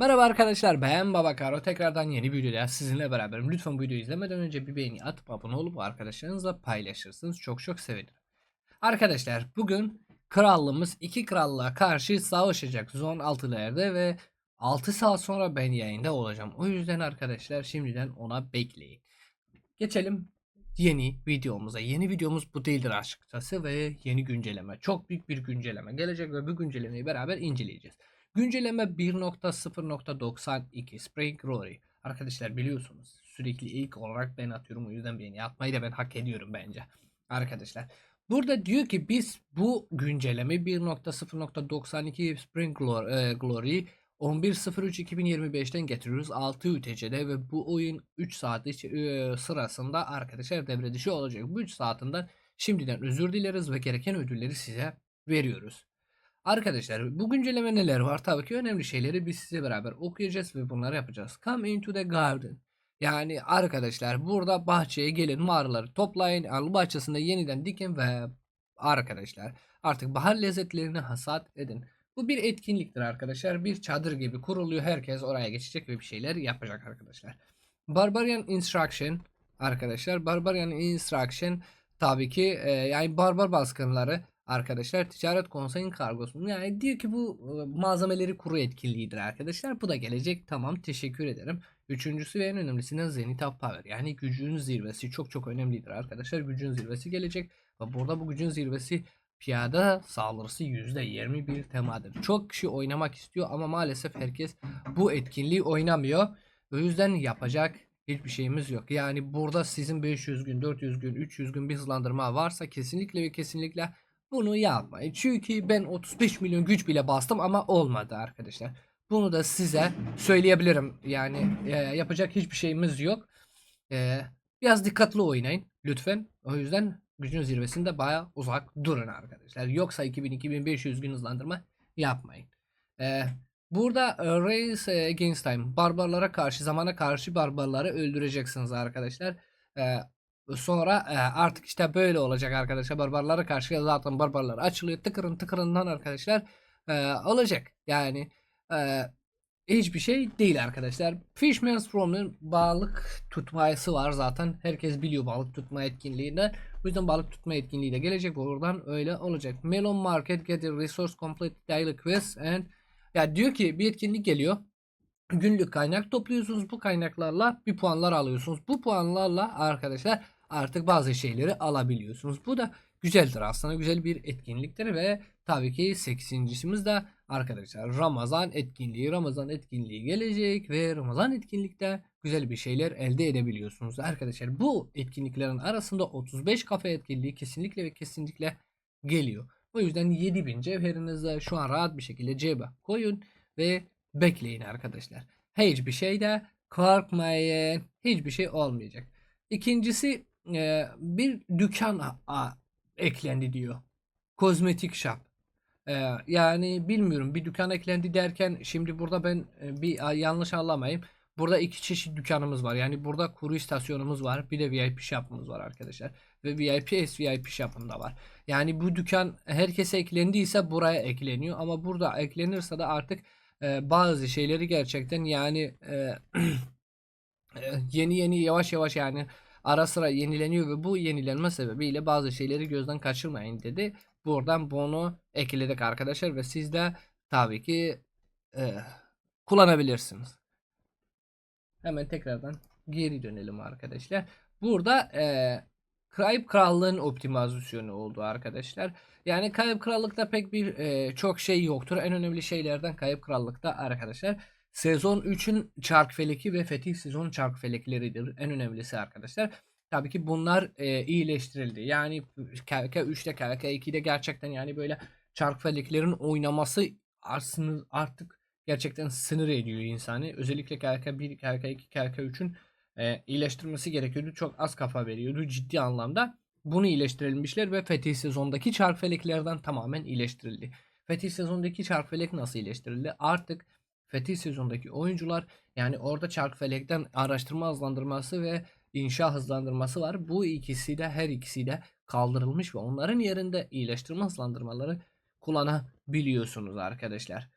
Merhaba arkadaşlar ben Baba Karo tekrardan yeni bir videoda sizinle beraberim. Lütfen bu videoyu izlemeden önce bir beğeni atıp abone olup arkadaşlarınızla paylaşırsınız. Çok çok sevinirim. Arkadaşlar bugün krallığımız iki krallığa karşı savaşacak zon 6'larda ve 6 saat sonra ben yayında olacağım. O yüzden arkadaşlar şimdiden ona bekleyin. Geçelim yeni videomuza. Yeni videomuz bu değildir açıkçası ve yeni güncelleme. Çok büyük bir güncelleme gelecek ve bu güncellemeyi beraber inceleyeceğiz. Güncelleme 1.0.92 Spring Glory. Arkadaşlar biliyorsunuz sürekli ilk olarak ben atıyorum o yüzden beğeni atmayı da ben hak ediyorum bence. Arkadaşlar burada diyor ki biz bu güncelleme 1.0.92 Spring Glory, e, Glory 11.03.2025'ten getiriyoruz 6 UTC'de ve bu oyun 3 saat e, sırasında arkadaşlar devre dışı olacak. Bu 3 saatinden şimdiden özür dileriz ve gereken ödülleri size veriyoruz. Arkadaşlar bu güncelleme neler var? Tabii ki önemli şeyleri biz size beraber okuyacağız ve bunları yapacağız. Come into the garden. Yani arkadaşlar burada bahçeye gelin mağaraları toplayın. Al bahçesinde yeniden dikin ve arkadaşlar artık bahar lezzetlerini hasat edin. Bu bir etkinliktir arkadaşlar. Bir çadır gibi kuruluyor. Herkes oraya geçecek ve bir şeyler yapacak arkadaşlar. Barbarian Instruction arkadaşlar. Barbarian Instruction tabii ki e, yani barbar baskınları arkadaşlar ticaret konseyin kargosu. Yani diyor ki bu e, malzemeleri kuru etkinliğidir arkadaşlar. Bu da gelecek. Tamam teşekkür ederim. Üçüncüsü ve en önemlisi Zenith of Power. Yani gücün zirvesi çok çok önemlidir arkadaşlar. Gücün zirvesi gelecek. Ve burada bu gücün zirvesi piyada saldırısı %21 temadır. Çok kişi oynamak istiyor ama maalesef herkes bu etkinliği oynamıyor. O yüzden yapacak hiçbir şeyimiz yok. Yani burada sizin 500 gün, 400 gün, 300 gün bir hızlandırma varsa kesinlikle ve kesinlikle bunu yapmayın. Çünkü ben 35 milyon güç bile bastım ama olmadı arkadaşlar. Bunu da size söyleyebilirim. Yani e, yapacak hiçbir şeyimiz yok. E, biraz dikkatli oynayın lütfen. O yüzden gücün zirvesinde baya uzak durun arkadaşlar. Yoksa 2000-2500 gün hızlandırma yapmayın. E, burada e, Race Against Time. Barbarlara karşı, zamana karşı barbarları öldüreceksiniz arkadaşlar. E, Sonra e, artık işte böyle olacak arkadaşlar. Barbarlara karşı zaten barbarlar açılıyor. Tıkırın tıkırından arkadaşlar e, olacak. Yani e, hiçbir şey değil arkadaşlar. Fishman's Problem balık tutmayası var zaten. Herkes biliyor balık tutma etkinliğinde. Bu yüzden balık tutma etkinliği de gelecek. Buradan öyle olacak. Melon Market get a resource complete daily quest and ya diyor ki bir etkinlik geliyor günlük kaynak topluyorsunuz. Bu kaynaklarla bir puanlar alıyorsunuz. Bu puanlarla arkadaşlar artık bazı şeyleri alabiliyorsunuz. Bu da güzeldir aslında. Güzel bir etkinliktir ve tabii ki 8.simiz de arkadaşlar Ramazan etkinliği. Ramazan etkinliği gelecek ve Ramazan etkinlikte güzel bir şeyler elde edebiliyorsunuz. Arkadaşlar bu etkinliklerin arasında 35 kafe etkinliği kesinlikle ve kesinlikle geliyor. O yüzden 7000 cevherinizi şu an rahat bir şekilde cebe koyun ve bekleyin arkadaşlar. Hiçbir şeyde korkmayın. Hiçbir şey olmayacak. İkincisi e, bir dükkan eklendi diyor. Kozmetik shop. E, yani bilmiyorum bir dükkan eklendi derken şimdi burada ben e, bir yanlış anlamayayım. Burada iki çeşit dükkanımız var. Yani burada kuru istasyonumuz var. Bir de VIP shop'ımız var arkadaşlar. Ve VIP SVIP shop'ım da var. Yani bu dükkan herkese eklendiyse buraya ekleniyor. Ama burada eklenirse de artık e, bazı şeyleri gerçekten yani e, e, yeni yeni yavaş yavaş yani ara sıra yenileniyor ve bu yenilenme sebebiyle bazı şeyleri gözden kaçırmayın dedi. Buradan bunu ekledik arkadaşlar ve siz de tabii ki e, kullanabilirsiniz. Hemen tekrardan geri dönelim arkadaşlar. Burada e, Kayıp Krallığın optimizasyonu oldu arkadaşlar. Yani Kayıp Krallık'ta pek bir e, çok şey yoktur. En önemli şeylerden Kayıp Krallık'ta arkadaşlar sezon 3'ün çark feleki ve fetih sezon çark felekleridir. En önemlisi arkadaşlar. Tabii ki bunlar e, iyileştirildi. Yani KVK 3'te KVK 2'de gerçekten yani böyle çark feleklerin oynaması aslında artık gerçekten sınır ediyor insanı. Özellikle KVK 1, KVK 2, KVK 3'ün e, iyileştirmesi gerekiyordu. Çok az kafa veriyordu ciddi anlamda. Bunu iyileştirilmişler ve Fetih sezondaki çark feleklerden tamamen iyileştirildi. Fetih sezondaki çark felek nasıl iyileştirildi? Artık Fetih sezondaki oyuncular yani orada çark felekten araştırma hızlandırması ve inşa hızlandırması var. Bu ikisi de her ikisi de kaldırılmış ve onların yerinde iyileştirme hızlandırmaları kullanabiliyorsunuz arkadaşlar.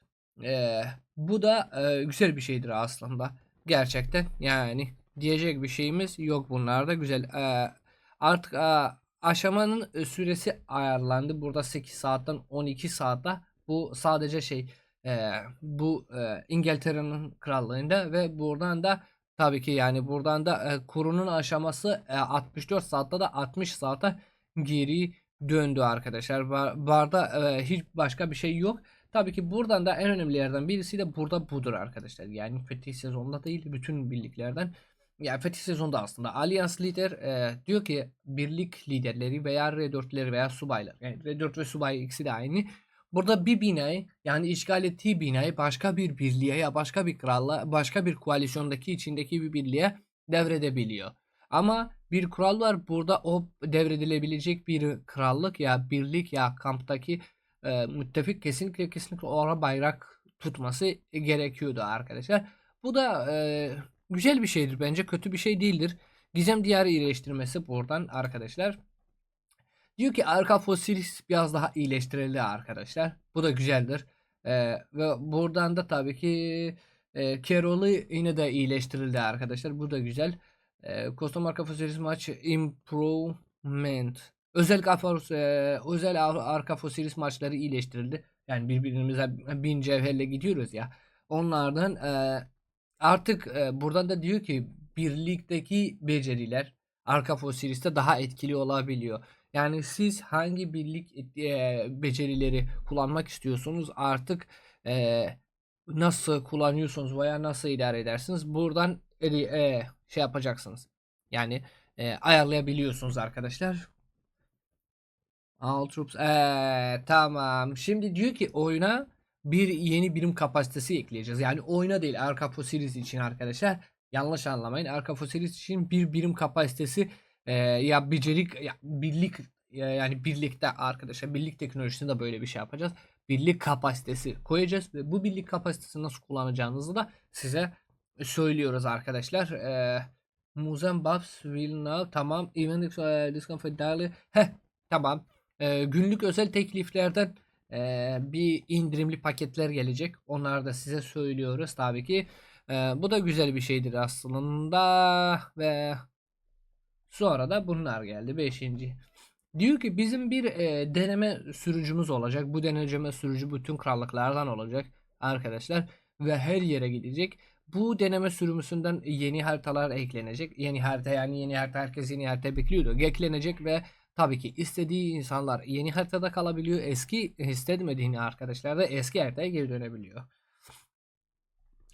Ee, bu da e, güzel bir şeydir aslında. Gerçekten yani diyecek bir şeyimiz yok bunlarda güzel. Ee, artık e, aşamanın süresi ayarlandı. Burada 8 saatten 12 saate. Bu sadece şey e, bu e, İngiltere'nin krallığında ve buradan da tabii ki yani buradan da e, kurunun aşaması e, 64 saatte de 60 saate geri döndü arkadaşlar. Bar, barda e, hiç başka bir şey yok. Tabii ki buradan da en önemlilerden birisi de burada budur arkadaşlar. Yani fetih sezonunda değil bütün birliklerden. Yani fetih sezonda aslında Alliance lider e, diyor ki birlik liderleri veya R4'leri veya subaylar. Yani R4 ve subay ikisi de aynı. Burada bir binayı yani işgal ettiği binayı başka bir birliğe ya başka bir kralla başka bir koalisyondaki içindeki bir birliğe devredebiliyor. Ama bir kural var burada o devredilebilecek bir krallık ya birlik ya kamptaki e, müttefik kesinlikle kesinlikle orada bayrak tutması gerekiyordu arkadaşlar. Bu da e, güzel bir şeydir bence kötü bir şey değildir. Gizem diyarı iyileştirmesi buradan arkadaşlar. Diyor ki arka fosilis biraz daha iyileştirildi arkadaşlar. Bu da güzeldir. E, ve buradan da tabii ki e, Carroll'ı yine de iyileştirildi arkadaşlar. Bu da güzel. E, Custom arka fosilis maç improvement. Özel kafa e, özel ar- arka fosilis maçları iyileştirildi. Yani birbirimize bin cevherle gidiyoruz ya. Onlardan e, artık e, buradan da diyor ki birlikteki beceriler arka fosiliste daha etkili olabiliyor. Yani siz hangi birlik becerileri kullanmak istiyorsunuz artık e, nasıl kullanıyorsunuz veya nasıl idare edersiniz buradan e, e, şey yapacaksınız. Yani e, ayarlayabiliyorsunuz arkadaşlar. All troops. Ee, tamam. Şimdi diyor ki oyuna bir yeni birim kapasitesi ekleyeceğiz. Yani oyuna değil Arka Fossilis için arkadaşlar. Yanlış anlamayın. Arka Fossilis için bir birim kapasitesi e, ya becerik ya birlik ya, yani birlikte arkadaşlar birlik teknolojisinde böyle bir şey yapacağız. Birlik kapasitesi koyacağız ve bu birlik kapasitesini nasıl kullanacağınızı da size söylüyoruz arkadaşlar. Ee, Muzen Buffs will now tamam. Even discount for daily. Heh tamam. Ee, günlük özel tekliflerden e, bir indirimli paketler gelecek. Onları da size söylüyoruz tabii ki. Ee, bu da güzel bir şeydir aslında ve sonra da bunlar geldi. Beşinci. Diyor ki bizim bir e, deneme sürücümüz olacak. Bu deneme sürücü bütün krallıklardan olacak arkadaşlar ve her yere gidecek. Bu deneme sürümüsünden yeni haritalar eklenecek. Yeni harita yani yeni harita herkes yeni harita bekliyordu. Eklenecek ve Tabii ki istediği insanlar yeni haritada kalabiliyor. Eski istemediğini arkadaşlar da eski haritaya geri dönebiliyor.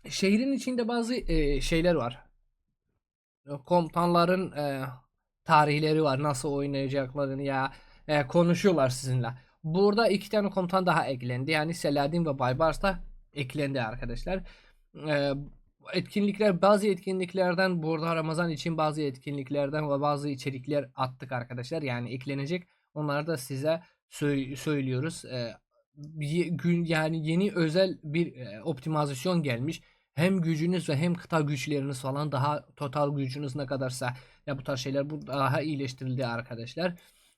Şehrin içinde bazı e, şeyler var. Komutanların e, tarihleri var. Nasıl oynayacaklarını ya e, konuşuyorlar sizinle. Burada iki tane komutan daha eklendi. Yani Selahattin ve Baybars da eklendi arkadaşlar. E, etkinlikler bazı etkinliklerden burada Ramazan için bazı etkinliklerden ve bazı içerikler attık arkadaşlar. Yani eklenecek. Onları da size sö- söylüyoruz. Ee, gün yani yeni özel bir e, optimizasyon gelmiş. Hem gücünüz ve hem kıta güçleriniz falan daha total gücünüz ne kadarsa ya bu tarz şeyler bu daha iyileştirildi arkadaşlar.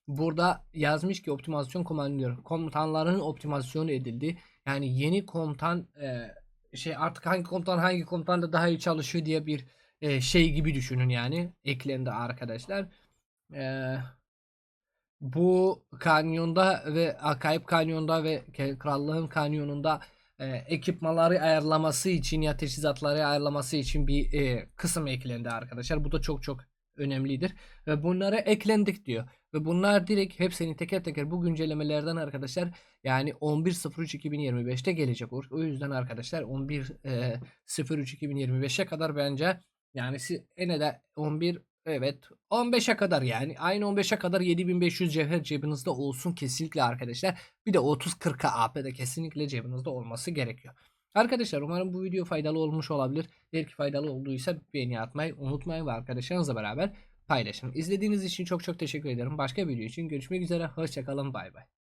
Burada yazmış ki optimizasyon komandör komutanların optimizasyonu edildi. Yani yeni komutan e, şey artık hangi komutan hangi komutan da daha iyi çalışıyor diye bir e, şey gibi düşünün yani eklendi arkadaşlar. E, bu kanyonda ve Akayip kanyonda ve Krallığın kanyonunda e, ekipmanları ayarlaması için ya teçhizatları ayarlaması için bir e, kısım eklendi arkadaşlar. Bu da çok çok önemlidir. Ve bunlara eklendik diyor. Ve bunlar direkt hepsini teker teker bu güncellemelerden arkadaşlar yani 11.03.2025'te gelecek. O yüzden arkadaşlar 11.03.2025'e kadar bence yani siz de 11 evet 15'e kadar yani aynı 15'e kadar 7500 cevher cebinizde olsun kesinlikle arkadaşlar. Bir de 30-40 AP de kesinlikle cebinizde olması gerekiyor. Arkadaşlar umarım bu video faydalı olmuş olabilir. Eğer ki faydalı olduysa beğeni atmayı unutmayın ve arkadaşlarınızla beraber paylaşın. İzlediğiniz için çok çok teşekkür ederim. Başka bir video için görüşmek üzere. Hoşçakalın. Bay bay.